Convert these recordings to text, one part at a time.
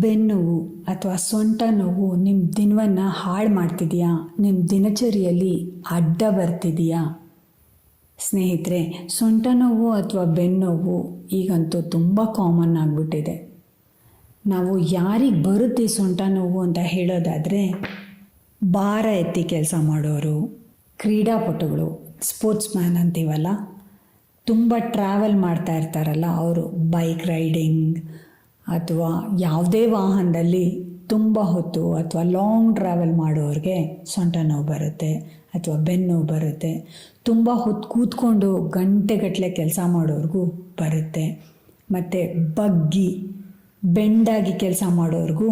ಬೆನ್ನುವು ಅಥವಾ ಸೊಂಟ ನೋವು ನಿಮ್ಮ ದಿನವನ್ನು ಹಾಳು ಮಾಡ್ತಿದೆಯಾ? ನಿಮ್ಮ ದಿನಚರಿಯಲ್ಲಿ ಅಡ್ಡ ಬರ್ತಿದೆಯಾ? ಸ್ನೇಹಿತರೆ, ಸೊಂಟ ನೋವು ಅಥವಾ ಬೆನ್ನೋವು ಈಗಂತೂ ತುಂಬ ಕಾಮನ್ ಆಗಿಬಿಟ್ಟಿದೆ. ನಾವು ಯಾರಿಗೆ ಬರುತ್ತೆ ಸೊಂಟ ನೋವು ಅಂತ ಹೇಳೋದಾದರೆ, ಭಾರ ಎತ್ತಿ ಕೆಲಸ ಮಾಡೋರು, ಕ್ರೀಡಾಪಟುಗಳು ಸ್ಪೋರ್ಟ್ಸ್ ಮ್ಯಾನ್ ಅಂತೀವಲ್ಲ, ತುಂಬ ಟ್ರಾವೆಲ್ ಮಾಡ್ತಾ ಇರ್ತಾರಲ್ಲ ಅವರು ಬೈಕ್ ರೈಡಿಂಗ್ ಅಥವಾ ಯಾವುದೇ ವಾಹನದಲ್ಲಿ ತುಂಬ ಹೊತ್ತು ಅಥವಾ ಲಾಂಗ್ ಟ್ರಾವೆಲ್ ಮಾಡೋರಿಗೆ ಸೊಂಟ ನೋವು ಬರುತ್ತೆ ಅಥವಾ ಬೆನ್ನು ಬರುತ್ತೆ. ತುಂಬ ಹೊತ್ತು ಕೂತ್ಕೊಂಡು ಗಂಟೆಗಟ್ಟಲೆ ಕೆಲಸ ಮಾಡೋರಿಗೂ ಬರುತ್ತೆ. ಮತ್ತು ಬಗ್ಗಿ, ಬೆಂಡಾಗಿ ಕೆಲಸ ಮಾಡೋರಿಗೂ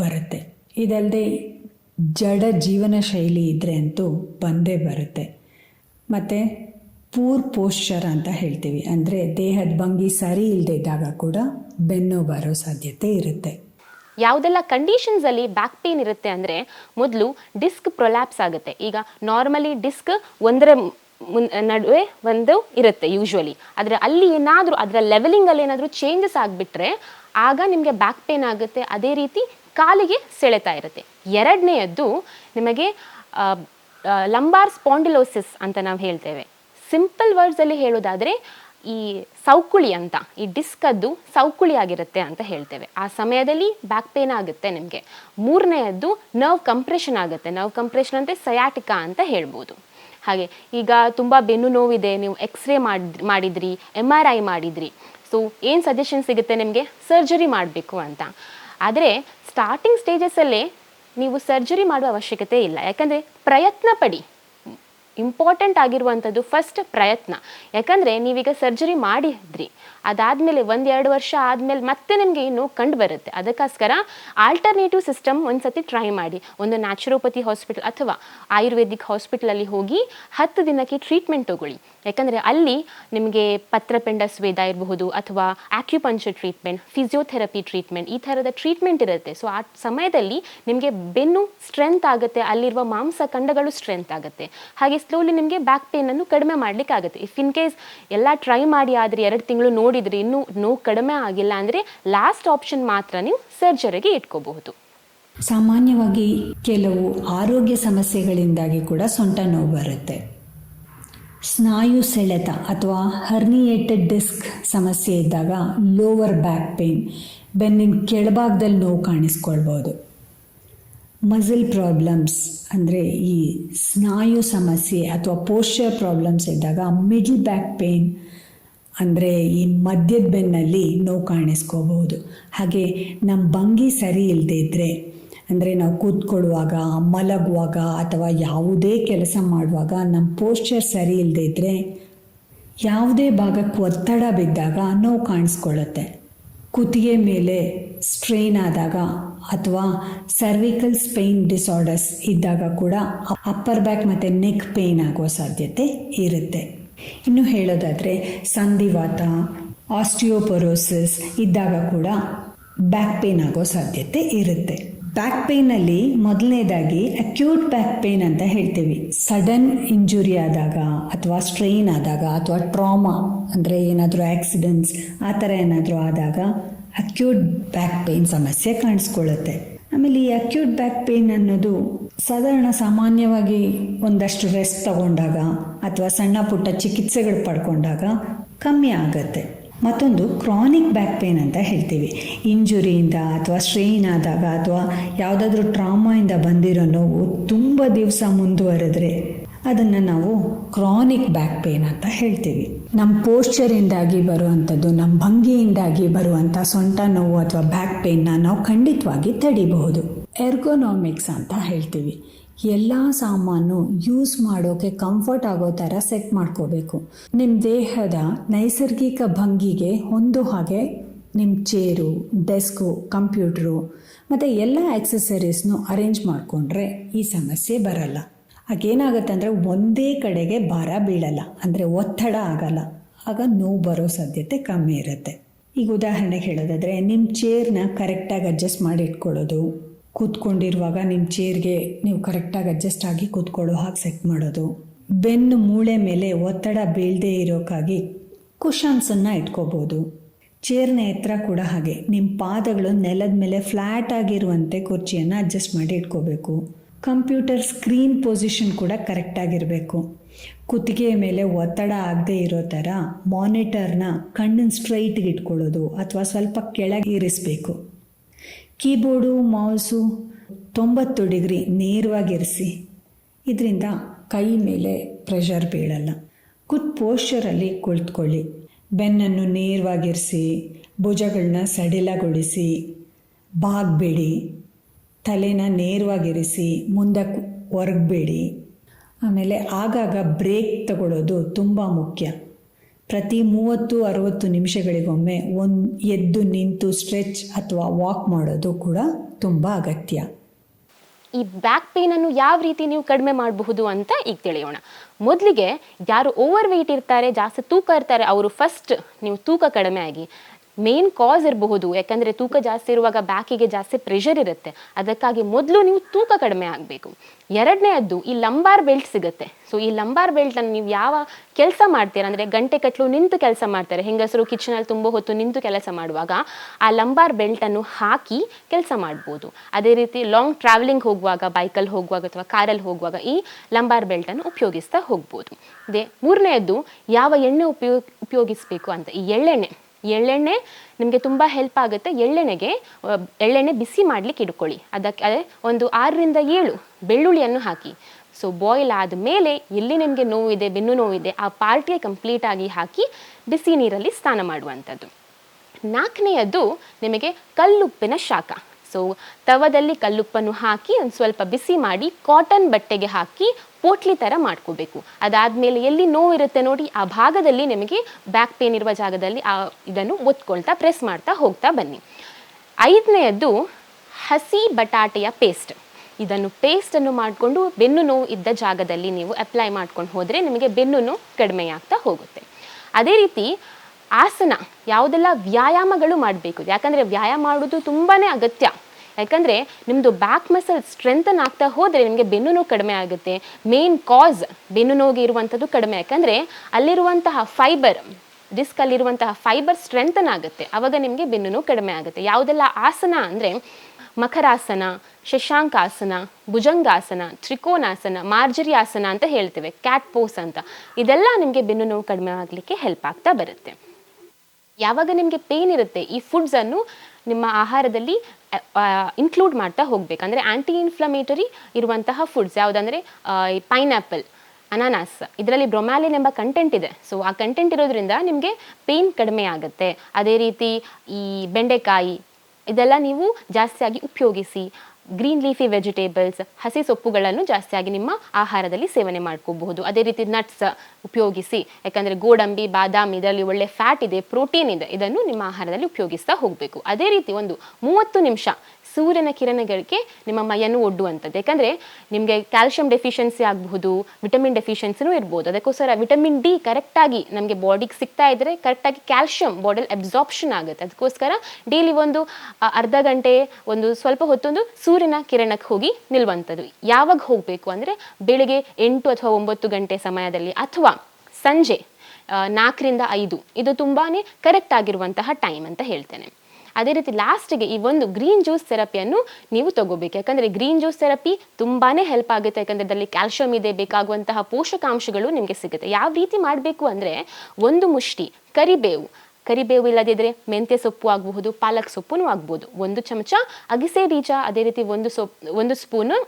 ಬರುತ್ತೆ. ಇದಲ್ಲದೆ ಜಡ ಜೀವನ ಶೈಲಿ ಇದ್ದರೆ ಅಂತೂ ಬಂದೇ ಬರುತ್ತೆ. ಮತ್ತು ಪೂರ್ ಪೋಶ್ಚರ್ ಅಂತ ಹೇಳ್ತೀವಿ. ಅಂದರೆ ದೇಹದ ಭಂಗಿ ಸರಿ ಇಲ್ಲದೆ ಇದ್ದಾಗ ಕೂಡ ಬೆನ್ನು ಬರೋ ಸಾಧ್ಯತೆ ಇರುತ್ತೆ. ಯಾವುದೆಲ್ಲ ಕಂಡೀಷನ್ಸ್ ಅಲ್ಲಿ ಬ್ಯಾಕ್ ಪೇನ್ ಇರುತ್ತೆ ಅಂದ್ರೆ ಮೊದಲು ಡಿಸ್ಕ್ ಪ್ರೊಲ್ಯಾಪ್ಸ್ ಆಗುತ್ತೆ. ಈಗ ನಾರ್ಮಲಿ ಡಿಸ್ಕ್ ಒಂದರ ಮುನ್, ನಡುವೆ ಒಂದು ಇರುತ್ತೆ ಯೂಶ್ವಲಿ ಆದರೆ ಅಲ್ಲಿ ಏನಾದರೂ, ಅದರ ಲೆವೆಲಿಂಗಲ್ಲಿ ಏನಾದರೂ ಚೇಂಜಸ್ ಆಗಿಬಿಟ್ರೆ ಆಗ ನಿಮಗೆ ಬ್ಯಾಕ್ ಪೇನ್ ಆಗುತ್ತೆ. ಅದೇ ರೀತಿ ಕಾಲಿಗೆ ಸೆಳೆತಾ ಇರುತ್ತೆ. ಎರಡನೆಯದ್ದು ನಿಮಗೆ ಲಂಬಾರ್ ಸ್ಪಾಂಡಿಲೋಸಿಸ್ ಅಂತ ನಾವು ಹೇಳ್ತೇವೆ. ಸಿಂಪಲ್ ವರ್ಡ್ಸಲ್ಲಿ ಹೇಳೋದಾದರೆ ಈ ಸೌಕುಳಿ ಅಂತ, ಈ ಡಿಸ್ಕದ್ದು ಸೌಕುಳಿ ಆಗಿರುತ್ತೆ ಅಂತ ಹೇಳ್ತೇವೆ. ಆ ಸಮಯದಲ್ಲಿ ಬ್ಯಾಕ್ ಪೇನ್ ಆಗುತ್ತೆ ನಿಮಗೆ. ಮೂರನೆಯದ್ದು ನರ್ವ್ ಕಂಪ್ರೆಷನ್ ಆಗುತ್ತೆ. ನರ್ವ್ ಕಂಪ್ರೆಷನ್ ಅಂದರೆ ಸಯಾಟಿಕಾ ಅಂತ ಹೇಳ್ಬೋದು. ಹಾಗೆ ಈಗ ತುಂಬ ಬೆನ್ನು ನೋವಿದೆ, ನೀವು ಎಕ್ಸ್ರೇ ಮಾಡಿ, ಮಾಡಿದ್ರಿ ಎಂ ಆರ್ ಐ ಮಾಡಿದ್ರಿ. ಸೊ ಏನು ಸಜೆಷನ್ ಸಿಗುತ್ತೆ ನಿಮಗೆ? ಸರ್ಜರಿ ಮಾಡಬೇಕು ಅಂತ. ಆದರೆ ಸ್ಟಾರ್ಟಿಂಗ್ ಸ್ಟೇಜಸಲ್ಲೇ ನೀವು ಸರ್ಜರಿ ಮಾಡುವ ಅವಶ್ಯಕತೆ ಇಲ್ಲ. ಯಾಕಂದರೆ ಪ್ರಯತ್ನ ಪಡಿ. ಇಂಪಾರ್ಟೆಂಟ್ ಆಗಿರುವಂಥದ್ದು ಫಸ್ಟ್ ಪ್ರಯತ್ನ. ಯಾಕಂದರೆ ನೀವೀಗ ಸರ್ಜರಿ ಮಾಡಿದ್ರಿ. ಅದಾದಮೇಲೆ ಒಂದು ಎರಡು ವರ್ಷ ಆದಮೇಲೆ ಮತ್ತೆ ನಿಮಗೆ ಇನ್ನು ಕಂಡು ಬರುತ್ತೆ ಅದಕ್ಕೋಸ್ಕರ ಆಲ್ಟರ್ನೇಟಿವ್ ಸಿಸ್ಟಮ್ ಒಂದು ಸತಿ ಟ್ರೈ ಮಾಡಿ. ಒಂದು ನ್ಯಾಚುರೋಪತಿ ಹಾಸ್ಪಿಟಲ್ ಅಥವಾ ಆಯುರ್ವೇದಿಕ್ ಹಾಸ್ಪಿಟಲಲ್ಲಿ ಹೋಗಿ ಹತ್ತು ದಿನಕ್ಕೆ ಟ್ರೀಟ್ಮೆಂಟ್ ತಗೊಳ್ಳಿ. ಯಾಕಂದರೆ ಅಲ್ಲಿ ನಿಮಗೆ ಪತ್ರಪಿಂಡ ಸ್ವೇದ ಇರಬಹುದು ಅಥವಾ ಆಕ್ಯುಪಂಚರ್ ಟ್ರೀಟ್ಮೆಂಟ್ ಫಿಸಿಯೋಥೆರಪಿ ಟ್ರೀಟ್ಮೆಂಟ್ ಈ ಥರದ ಟ್ರೀಟ್ಮೆಂಟ್ ಇರುತ್ತೆ. ಸೊ ಆ ಸಮಯದಲ್ಲಿ ನಿಮಗೆ ಬೆನ್ನು ಸ್ಟ್ರೆಂತ್ ಆಗುತ್ತೆ, ಅಲ್ಲಿರುವ ಮಾಂಸ ಖಂಡಗಳು ಸ್ಟ್ರೆಂತ್ ಆಗುತ್ತೆ. ಹಾಗೆ ಸ್ಲೋಲಿ ನಿಮಗೆ ಬ್ಯಾಕ್ ಪೇನನ್ನು ಕಡಿಮೆ ಮಾಡಲಿಕ್ಕೆ ಆಗುತ್ತೆ ಇಫ್ ಇನ್ ಕೇಸ್ ಎಲ್ಲ ಟ್ರೈ ಮಾಡಿ ಆದರೆ ಎರಡು ತಿಂಗಳು ನೋಡಿದರೆ ಇನ್ನೂ ನೋವು ಕಡಿಮೆ ಆಗಿಲ್ಲ ಅಂದರೆ ಲಾಸ್ಟ್ ಆಪ್ಷನ್ ಮಾತ್ರ ನೀವು ಸರ್ಜರಿಗೆ ಇಟ್ಕೋಬಹುದು. ಸಾಮಾನ್ಯವಾಗಿ ಕೆಲವು ಆರೋಗ್ಯ ಸಮಸ್ಯೆಗಳಿಂದಾಗಿ ಕೂಡ ಸೊಂಟ ನೋವು ಬರುತ್ತೆ. ಸ್ನಾಯು ಸೆಳೆತ ಅಥವಾ ಹರ್ನಿಯೇಟೆಡ್ ಡಿಸ್ಕ್ ಸಮಸ್ಯೆ ಇದ್ದಾಗ ಲೋವರ್ ಬ್ಯಾಕ್ ಪೇನ್ ಬೆನ್ನಿನ ಕೆಳಭಾಗದಲ್ಲಿ ನೋವು ಕಾಣಿಸ್ಕೊಳ್ಬೋದು. ಮಸಲ್ ಪ್ರಾಬ್ಲಮ್ಸ್ ಅಂದರೆ ಈ ಸ್ನಾಯು ಸಮಸ್ಯೆ ಅಥವಾ ಪೋಶ್ಚರ್ ಪ್ರಾಬ್ಲಮ್ಸ್ ಇದ್ದಾಗ ಮಿಡ್ಲ್ ಬ್ಯಾಕ್ ಪೇನ್ ಅಂದರೆ ಈ ಮಧ್ಯದ ಬೆನ್ನಲ್ಲಿ ನೋವು ಕಾಣಿಸ್ಕೋಬಹುದು. ಹಾಗೆ ನಮ್ಮ ಭಂಗಿ ಸರಿ ಇಲ್ಲದೆ ಇದ್ದರೆ ಅಂದರೆ ನಾವು ಕೂತ್ಕೊಳ್ಳುವಾಗ, ಮಲಗುವಾಗ ಅಥವಾ ಯಾವುದೇ ಕೆಲಸ ಮಾಡುವಾಗ ನಮ್ಮ ಪೋಶ್ಚರ್ ಸರಿ ಇಲ್ಲದೆ ಇದ್ದರೆ ಯಾವುದೇ ಭಾಗಕ್ಕೆ ಒತ್ತಡ ಬಿದ್ದಾಗ ನೋವು ಕಾಣಿಸ್ಕೊಳ್ಳುತ್ತೆ. ಕುತ್ತಿಗೆ ಮೇಲೆ ಸ್ಟ್ರೈನ್ ಆದಾಗ ಅಥವಾ ಸರ್ವಿಕಲ್ ಸ್ಪೈನ್ ಡಿಸಾರ್ಡರ್ಸ್ ಇದ್ದಾಗ ಕೂಡ ಅಪ್ಪರ್ ಬ್ಯಾಕ್ ಮತ್ತು ನೆಕ್ ಪೇಯ್ನ್ ಆಗೋ ಸಾಧ್ಯತೆ ಇರುತ್ತೆ. ಇನ್ನು ಹೇಳೋದಾದರೆ ಸಂಧಿವಾತ ಆಸ್ಟಿಯೋಪೊರೋಸಿಸ್ ಇದ್ದಾಗ ಕೂಡ ಬ್ಯಾಕ್ ಪೇಯ್ನ್ ಆಗೋ ಸಾಧ್ಯತೆ ಇರುತ್ತೆ. ಬ್ಯಾಕ್ ಪೇಯ್ನಲ್ಲಿ ಮೊದಲನೇದಾಗಿ ಅಕ್ಯೂಟ್ ಬ್ಯಾಕ್ ಪೇಯ್ನ್ ಅಂತ ಹೇಳ್ತೀವಿ. ಸಡನ್ ಇಂಜುರಿ ಆದಾಗ ಅಥವಾ ಸ್ಟ್ರೈನ್ ಆದಾಗ ಅಥವಾ ಟ್ರಾಮಾ ಅಂದರೆ ಏನಾದರೂ ಆಕ್ಸಿಡೆಂಟ್ಸ್ ಆ ಥರ ಏನಾದರೂ ಆದಾಗ ಅಕ್ಯೂಟ್ ಬ್ಯಾಕ್ ಪೇಯ್ನ್ ಸಮಸ್ಯೆ ಕಾಣಿಸ್ಕೊಳ್ಳುತ್ತೆ. ಆಮೇಲೆ ಈ ಅಕ್ಯೂಟ್ ಬ್ಯಾಕ್ ಪೇಯ್ನ್ ಅನ್ನೋದು ಸಾಧಾರಣ ಸಾಮಾನ್ಯವಾಗಿ ಒಂದಷ್ಟು ರೆಸ್ಟ್ ತಗೊಂಡಾಗ ಅಥವಾ ಸಣ್ಣ ಪುಟ್ಟ ಚಿಕಿತ್ಸೆಗಳು ಪಡ್ಕೊಂಡಾಗ ಕಮ್ಮಿ ಆಗುತ್ತೆ. ಮತ್ತೊಂದು ಕ್ರಾನಿಕ್ ಬ್ಯಾಕ್ ಪೇನ್ ಅಂತ ಹೇಳ್ತೀವಿ. ಇಂಜುರಿಯಿಂದ ಅಥವಾ ಸ್ಟ್ರೈನ್ ಆದಾಗ ಅಥವಾ ಯಾವುದಾದ್ರೂ ಟ್ರಾಮಾಯಿಂದ ಬಂದಿರೋ ನೋವು ತುಂಬ ದಿವಸ ಮುಂದುವರೆದ್ರೆ ಅದನ್ನು ನಾವು ಕ್ರಾನಿಕ್ ಬ್ಯಾಕ್ ಪೇನ್ ಅಂತ ಹೇಳ್ತೀವಿ. ನಮ್ಮ ಪೋಶ್ಚರಿಂದಾಗಿ ಬರುವಂಥದ್ದು ನಮ್ಮ ಭಂಗಿಯಿಂದಾಗಿ ಬರುವಂಥ ಸೊಂಟ ನೋವು ಅಥವಾ ಬ್ಯಾಕ್ ಪೇನ್ನ ನಾವು ಖಂಡಿತವಾಗಿ ತಡಿಬಹುದು. ಎರ್ಗೋನಾಮಿಕ್ಸ್ ಅಂತ ಹೇಳ್ತೀವಿ. ಎಲ್ಲ ಸಾಮಾನು ಯೂಸ್ ಮಾಡೋಕೆ ಕಂಫರ್ಟ್ ಆಗೋ ಥರ ಸೆಟ್ ಮಾಡ್ಕೋಬೇಕು. ನಿಮ್ಮ ದೇಹದ ನೈಸರ್ಗಿಕ ಭಂಗಿಗೆ ಹೊಂದೋ ಹಾಗೆ ನಿಮ್ಮ ಚೇರು ಡೆಸ್ಕು ಕಂಪ್ಯೂಟ್ರು ಮತ್ತು ಎಲ್ಲ ಆಕ್ಸೆಸರೀಸ್ನು ಅರೇಂಜ್ ಮಾಡಿಕೊಂಡ್ರೆ ಈ ಸಮಸ್ಯೆ ಬರಲ್ಲ. ಆಗೇನಾಗುತ್ತೆ ಅಂದರೆ ಒಂದೇ ಕಡೆಗೆ ಭಾರ ಬೀಳಲ್ಲ. ಅಂದರೆ ಒತ್ತಡ ಆಗಲ್ಲ. ಆಗ ನೋವು ಬರೋ ಸಾಧ್ಯತೆ ಕಮ್ಮಿ ಇರುತ್ತೆ. ಈಗ ಉದಾಹರಣೆಗೆ ಹೇಳೋದಾದರೆ ನಿಮ್ಮ ಚೇರ್ನ ಕರೆಕ್ಟಾಗಿ ಅಡ್ಜಸ್ಟ್ ಮಾಡಿ ಇಟ್ಕೊಳ್ಳೋದು. ಕೂತ್ಕೊಂಡಿರುವಾಗ ನಿಮ್ಮ ಚೇರ್ಗೆ ನೀವು ಕರೆಕ್ಟಾಗಿ ಅಡ್ಜಸ್ಟ್ ಆಗಿ ಕೂತ್ಕೊಳ್ಳೋ ಹಾಗೆ ಸೆಟ್ ಮಾಡೋದು. ಬೆನ್ನು ಮೂಳೆ ಮೇಲೆ ಒತ್ತಡ ಬೀಳದೇ ಇರೋಕ್ಕಾಗಿ ಕುಷನ್ಸನ್ನು ಇಟ್ಕೋಬೋದು. ಚೇರ್ನ ಎತ್ತರ ಕೂಡ ಹಾಗೆ. ನಿಮ್ಮ ಪಾದಗಳು ನೆಲದ ಮೇಲೆ ಫ್ಲ್ಯಾಟ್ ಆಗಿರುವಂತೆ ಕುರ್ಚಿಯನ್ನು ಅಡ್ಜಸ್ಟ್ ಮಾಡಿ ಇಟ್ಕೋಬೇಕು. ಕಂಪ್ಯೂಟರ್ ಸ್ಕ್ರೀನ್ ಪೊಸಿಷನ್ ಕೂಡ ಕರೆಕ್ಟಾಗಿರಬೇಕು ಕುತ್ತಿಗೆಯ ಮೇಲೆ ಒತ್ತಡ ಆಗದೆ ಇರೋ ಥರ ಮಾನಿಟರ್ನ ಕಣ್ಣಿನ ಸ್ಟ್ರೈಟ್ಗೆ ಇಟ್ಕೊಳ್ಳೋದು ಅಥವಾ ಸ್ವಲ್ಪ ಕೆಳಗೆ ಇರಿಸಬೇಕು. ಕೀಬೋರ್ಡು, ಮೌಸು ತೊಂಬತ್ತು ಡಿಗ್ರಿ ನೇರವಾಗಿರಿಸಿ ಇದರಿಂದ ಕೈ ಮೇಲೆ ಪ್ರೆಷರ್ ಬೀಳಲ್ಲ. ಕುತ್ ಪೋಶ್ಚರಲ್ಲಿ ಕುಳಿತುಕೊಳ್ಳಿ. ಬೆನ್ನನ್ನು ನೇರವಾಗಿರಿಸಿ ಭುಜಗಳನ್ನ ಸಡಿಲಗೊಳಿಸಿ ಬಾಗಬೇಡಿ ತಲೆನ ನೇರವಾಗಿರಿಸಿ ಮುಂದಕ್ಕೆ ಹೊರಗಬೇಡಿ ಆಮೇಲೆ ಆಗಾಗ ಬ್ರೇಕ್ ತಗೊಳ್ಳೋದು ತುಂಬ ಮುಖ್ಯ. ಪ್ರತಿ ಮೂವತ್ತು, ಅರವತ್ತು ನಿಮಿಷಗಳಿಗೊಮ್ಮೆ ಒಂದು ಎದ್ದು ನಿಂತು ಸ್ಟ್ರೆಚ್ ಅಥವಾ ವಾಕ್ ಮಾಡೋದು ಕೂಡ ತುಂಬ ಅಗತ್ಯ. ಈ ಬ್ಯಾಕ್ ಪೇನನ್ನು ಯಾವ ರೀತಿ ನೀವು ಕಡಿಮೆ ಮಾಡಬಹುದು ಅಂತ ಈಗ ತಿಳಿಯೋಣ. ಮೊದಲಿಗೆ ಯಾರು ಓವರ್ ವೆಯ್ಟ್ ಇರ್ತಾರೆ, ಜಾಸ್ತಿ ತೂಕ ಇರ್ತಾರೆ, ಅವರು ಫಸ್ಟ್ ನೀವು ತೂಕ ಕಡಿಮೆ ಆಗಿ ಮೇನ್ ಕಾಸ್ ಇರಬಹುದು. ಯಾಕಂದರೆ ತೂಕ ಜಾಸ್ತಿ ಇರುವಾಗ ಬ್ಯಾಕಿಗೆ ಜಾಸ್ತಿ ಪ್ರೆಷರ್ ಇರುತ್ತೆ. ಅದಕ್ಕಾಗಿ ಮೊದಲು ನೀವು ತೂಕ ಕಡಿಮೆ ಆಗಬೇಕು. ಎರಡನೇದ್ದು ಈ ಲಂಬಾರ್ ಬೆಲ್ಟ್ ಸಿಗುತ್ತೆ. ಸೊ ಈ ಲಂಬಾರ್ ಬೆಲ್ಟನ್ನು ನೀವು ಯಾವ ಕೆಲಸ ಮಾಡ್ತೀರಾ? ಅಂದರೆ ಗಂಟೆ ಕಟ್ಲು ನಿಂತು ಕೆಲಸ ಮಾಡ್ತಾರೆ. ಹೆಂಗಸರು ಕಿಚನಲ್ಲಿ ತುಂಬ ಹೊತ್ತು ನಿಂತು ಕೆಲಸ ಮಾಡುವಾಗ ಆ ಲಂಬಾರ್ ಬೆಲ್ಟನ್ನು ಹಾಕಿ ಕೆಲಸ ಮಾಡ್ಬೋದು. ಅದೇ ರೀತಿ ಲಾಂಗ್ ಟ್ರಾವೆಲಿಂಗ್ ಹೋಗುವಾಗ ಬೈಕಲ್ಲಿ ಹೋಗುವಾಗ ಅಥವಾ ಕಾರಲ್ಲಿ ಹೋಗುವಾಗ ಈ ಲಂಬಾರ್ ಬೆಲ್ಟನ್ನು ಉಪಯೋಗಿಸ್ತಾ ಹೋಗ್ಬೋದು. ಅದೇ ಮೂರನೆಯದ್ದು ಯಾವ ಎಣ್ಣೆ ಉಪಯೋಗ ಉಪಯೋಗಿಸಬೇಕು ಅಂತ. ಈ ಎಳ್ಳೆಣ್ಣೆ. ಎಳ್ಳೆಣ್ಣೆ ನಿಮಗೆ ತುಂಬ ಹೆಲ್ಪ್ ಆಗುತ್ತೆ. ಎಳ್ಳೆಣ್ಣೆಗೆ ಎಳ್ಳೆಣ್ಣೆ ಬಿಸಿ ಮಾಡಲಿಕ್ಕೆ ಇಟ್ಕೊಳ್ಳಿ. ಅದಕ್ಕೆ, ಅದೇ ಒಂದು ಆರರಿಂದ ಏಳು ಬೆಳ್ಳುಳ್ಳಿಯನ್ನು ಹಾಕಿ. ಸೊ ಬಾಯ್ಲ್ ಆದಮೇಲೆ ಎಲ್ಲಿ ನಿಮಗೆ ನೋವಿದೆ, ಬೆನ್ನು ನೋವಿದೆ, ಆ ಪಾರ್ಟಿಗೆ ಕಂಪ್ಲೀಟಾಗಿ ಹಾಕಿ ಬಿಸಿ ನೀರಲ್ಲಿ ಸ್ನಾನ ಮಾಡುವಂಥದ್ದು. ನಾಲ್ಕನೆಯದು ನಿಮಗೆ ಕಲ್ಲುಪ್ಪಿನ ಶಾಖ. ಸೊ ತವದಲ್ಲಿ ಕಲ್ಲುಪ್ಪನ್ನು ಹಾಕಿ ಒಂದು ಸ್ವಲ್ಪ ಬಿಸಿ ಮಾಡಿ ಕಾಟನ್ ಬಟ್ಟೆಗೆ ಹಾಕಿ ಪೋಟ್ಲಿ ಥರ ಮಾಡ್ಕೋಬೇಕು. ಅದಾದಮೇಲೆ ಎಲ್ಲಿ ನೋವಿರುತ್ತೆ ನೋಡಿ ಆ ಭಾಗದಲ್ಲಿ ನಿಮಗೆ ಬ್ಯಾಕ್ ಪೇನ್ ಇರುವ ಜಾಗದಲ್ಲಿ ಆ ಇದನ್ನು ಒತ್ಕೊಳ್ತಾ ಪ್ರೆಸ್ ಮಾಡ್ತಾ ಹೋಗ್ತಾ ಬನ್ನಿ. ಐದನೆಯದ್ದು ಹಸಿ ಬಟಾಟೆಯ ಪೇಸ್ಟ್ ಇದನ್ನು ಪೇಸ್ಟನ್ನು ಮಾಡಿಕೊಂಡು ಬೆನ್ನು ನೋವು ಇದ್ದ ಜಾಗದಲ್ಲಿ ನೀವು ಅಪ್ಲೈ ಮಾಡ್ಕೊಂಡು ಹೋದರೆ ನಿಮಗೆ ಬೆನ್ನು ನೋವು ಕಡಿಮೆಯಾಗ್ತಾ ಹೋಗುತ್ತೆ. ಅದೇ ರೀತಿ ಆಸನ, ಯಾವುದೆಲ್ಲ ವ್ಯಾಯಾಮಗಳು ಮಾಡಬೇಕು. ಯಾಕಂದರೆ ವ್ಯಾಯಾಮ ಮಾಡೋದು ತುಂಬಾ ಅಗತ್ಯ. ಯಾಕಂದರೆ ನಿಮ್ಮದು ಬ್ಯಾಕ್ ಮಸಲ್ ಸ್ಟ್ರೆಂಥನ್ ಆಗ್ತಾ ಹೋದರೆ ನಿಮಗೆ ಬೆನ್ನು ನೋವು ಕಡಿಮೆ ಆಗುತ್ತೆ. ಮೇನ್ ಕಾಸ್ ಬೆನ್ನು ನೋವು ಇರುವಂಥದ್ದು ಕಡಿಮೆ. ಯಾಕಂದರೆ ಅಲ್ಲಿರುವಂತಹ ಫೈಬರ್ ಡಿಸ್ಕಲ್ಲಿರುವಂತಹ ಫೈಬರ್ ಸ್ಟ್ರೆಂಥನ್ ಆಗುತ್ತೆ. ಆವಾಗ ನಿಮಗೆ ಬೆನ್ನು ನೋವು ಕಡಿಮೆ ಆಗುತ್ತೆ. ಯಾವುದೆಲ್ಲ ಆಸನ ಅಂದರೆ ಮಕರಾಸನ ಶಶಾಂಕಾಸನ, ಭುಜಂಗಾಸನ, ತ್ರಿಕೋನಾಸನ ಮಾರ್ಜರಿ ಆಸನ ಅಂತ ಹೇಳ್ತೇವೆ. ಕ್ಯಾಟ್ ಪೋಸ್ ಅಂತ. ಇದೆಲ್ಲ ನಿಮಗೆ ಬೆನ್ನು ನೋವು ಕಡಿಮೆ ಆಗಲಿಕ್ಕೆ ಹೆಲ್ಪ್ ಆಗ್ತಾ ಬರುತ್ತೆ. ಯಾವಾಗ ನಿಮಗೆ ಪೇನ್ ಇರುತ್ತೆ, ಈ ಫುಡ್ಸನ್ನು ನಿಮ್ಮ ಆಹಾರದಲ್ಲಿ ಇನ್ಕ್ಲೂಡ್ ಮಾಡ್ತಾ ಹೋಗ್ಬೇಕು. ಅಂದರೆ ಆ್ಯಂಟಿ ಇನ್ಫ್ಲಮೇಟರಿ ಇರುವಂತಹ ಫುಡ್ಸ್ ಯಾವುದಂದರೆ ಈ ಪೈನಾಪಲ್ ಅನಾನಸ್ ಇದರಲ್ಲಿ ಬ್ರೊಮ್ಯಾಲಿನ್ ಎಂಬ ಕಂಟೆಂಟ್ ಇದೆ. ಸೊ ಆ ಕಂಟೆಂಟ್ ಇರೋದ್ರಿಂದ ನಿಮಗೆ ಪೇನ್ ಕಡಿಮೆ ಆಗುತ್ತೆ. ಅದೇ ರೀತಿ ಈ ಬೆಂಡೆಕಾಯಿ, ಇದೆಲ್ಲ ನೀವು ಜಾಸ್ತಿಯಾಗಿ ಉಪಯೋಗಿಸಿ ಗ್ರೀನ್ ಲೀಫಿ ವೆಜಿಟೇಬಲ್ಸ್ ಹಸಿ ಸೊಪ್ಪುಗಳನ್ನು ಜಾಸ್ತಿಯಾಗಿ ನಿಮ್ಮ ಆಹಾರದಲ್ಲಿ ಸೇವನೆ ಮಾಡ್ಕೋಬಹುದು. ಅದೇ ರೀತಿ ನಟ್ಸ್ ಉಪಯೋಗಿಸಿ, ಯಾಕಂದರೆ ಗೋಡಂಬಿ, ಬಾದಾಮಿ, ಇದರಲ್ಲಿ ಒಳ್ಳೆ ಫ್ಯಾಟ್ ಇದೆ ಪ್ರೋಟೀನ್ ಇದೆ, ಇದನ್ನು ನಿಮ್ಮ ಆಹಾರದಲ್ಲಿ ಉಪಯೋಗಿಸ್ತಾ ಹೋಗಬೇಕು. ಅದೇ ರೀತಿ ಒಂದು ಮೂವತ್ತು ನಿಮಿಷ ಸೂರ್ಯನ ಕಿರಣಗಳಿಗೆ ನಿಮ್ಮ ಮೈಯನ್ನು ಒಡ್ಡುವಂಥದ್ದು. ಯಾಕಂದರೆ ನಿಮಗೆ ಕ್ಯಾಲ್ಶಿಯಂ ಡೆಫಿಷಿಯನ್ಸಿ ಆಗಬಹುದು ವಿಟಮಿನ್ ಡೆಫಿಷಿಯನ್ಸಿನೂ ಇರ್ಬೋದು. ಅದಕ್ಕೋಸ್ಕರ ವಿಟಮಿನ್ ಡಿ ಕರೆಕ್ಟಾಗಿ ನಮಗೆ ಬಾಡಿಗೆ ಸಿಗ್ತಾ ಇದ್ದರೆ ಕರೆಕ್ಟಾಗಿ ಕ್ಯಾಲ್ಶಿಯಂ ಬಾಡಿಯಲ್ಲಿ ಅಬ್ಸಾರ್ಪ್ಷನ್ ಆಗುತ್ತೆ. ಅದಕ್ಕೋಸ್ಕರ ಡೈಲಿ ಒಂದು ಅರ್ಧ ಗಂಟೆ, ಒಂದು ಸ್ವಲ್ಪ ಹೊತ್ತೊಂದು ಸೂರ್ಯನ ಕಿರಣಕ್ಕೆ ಹೋಗಿ ನಿಲ್ಲುವಂಥದ್ದು ಯಾವಾಗ ಹೋಗಬೇಕು ಅಂದರೆ ಬೆಳಿಗ್ಗೆ ಎಂಟು ಅಥವಾ ಒಂಬತ್ತು ಗಂಟೆ ಸಮಯದಲ್ಲಿ ಅಥವಾ ಸಂಜೆ ನಾಲ್ಕರಿಂದ ಐದು. ಇದು ತುಂಬಾ ಕರೆಕ್ಟ್ ಆಗಿರುವಂತಹ ಟೈಮ್ ಅಂತ ಹೇಳ್ತೇನೆ. ಅದೇ ರೀತಿ ಲಾಸ್ಟಿಗೆ ಈ ಒಂದು ಗ್ರೀನ್ ಜ್ಯೂಸ್ ಥೆರಪಿಯನ್ನು ನೀವು ತಗೋಬೇಕು. ಯಾಕಂದರೆ ಗ್ರೀನ್ ಜ್ಯೂಸ್ ಥೆರಪಿ ತುಂಬಾ ಹೆಲ್ಪ್ ಆಗುತ್ತೆ. ಯಾಕಂದರೆ ಅದರಲ್ಲಿ ಕ್ಯಾಲ್ಶಿಯಂ ಇದೆ, ಬೇಕಾಗುವಂತಹ ಪೋಷಕಾಂಶಗಳು ನಿಮಗೆ ಸಿಗುತ್ತೆ. ಯಾವ ರೀತಿ ಮಾಡಬೇಕು ಅಂದರೆ ಒಂದು ಮುಷ್ಟಿ, ಕರಿಬೇವು. ಕರಿಬೇವು ಇಲ್ಲದಿದ್ದರೆ ಮೆಂತ್ಯ ಸೊಪ್ಪು ಆಗಬಹುದು, ಪಾಲಕ್ ಸೊಪ್ಪು ಆಗ್ಬೋದು ಒಂದು ಚಮಚ ಅಗಿಸೆ ಬೀಜ, ಅದೇ ರೀತಿ ಒಂದು ಸೊಪ್ಪು ಒಂದು ಸ್ಪೂನು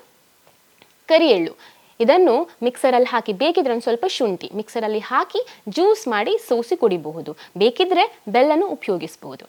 ಕರಿ ಎಳ್ಳು ಇದನ್ನು ಮಿಕ್ಸರಲ್ಲಿ ಹಾಕಿ, ಬೇಕಿದ್ರೆ ಒಂದು ಸ್ವಲ್ಪ ಶುಂಠಿ ಮಿಕ್ಸರಲ್ಲಿ ಹಾಕಿ ಜ್ಯೂಸ್ ಮಾಡಿ ಸೋಸಿ ಕುಡಿಬಹುದು. ಬೇಕಿದ್ರೆ ಬೆಲ್ಲನು ಉಪಯೋಗಿಸಬಹುದು.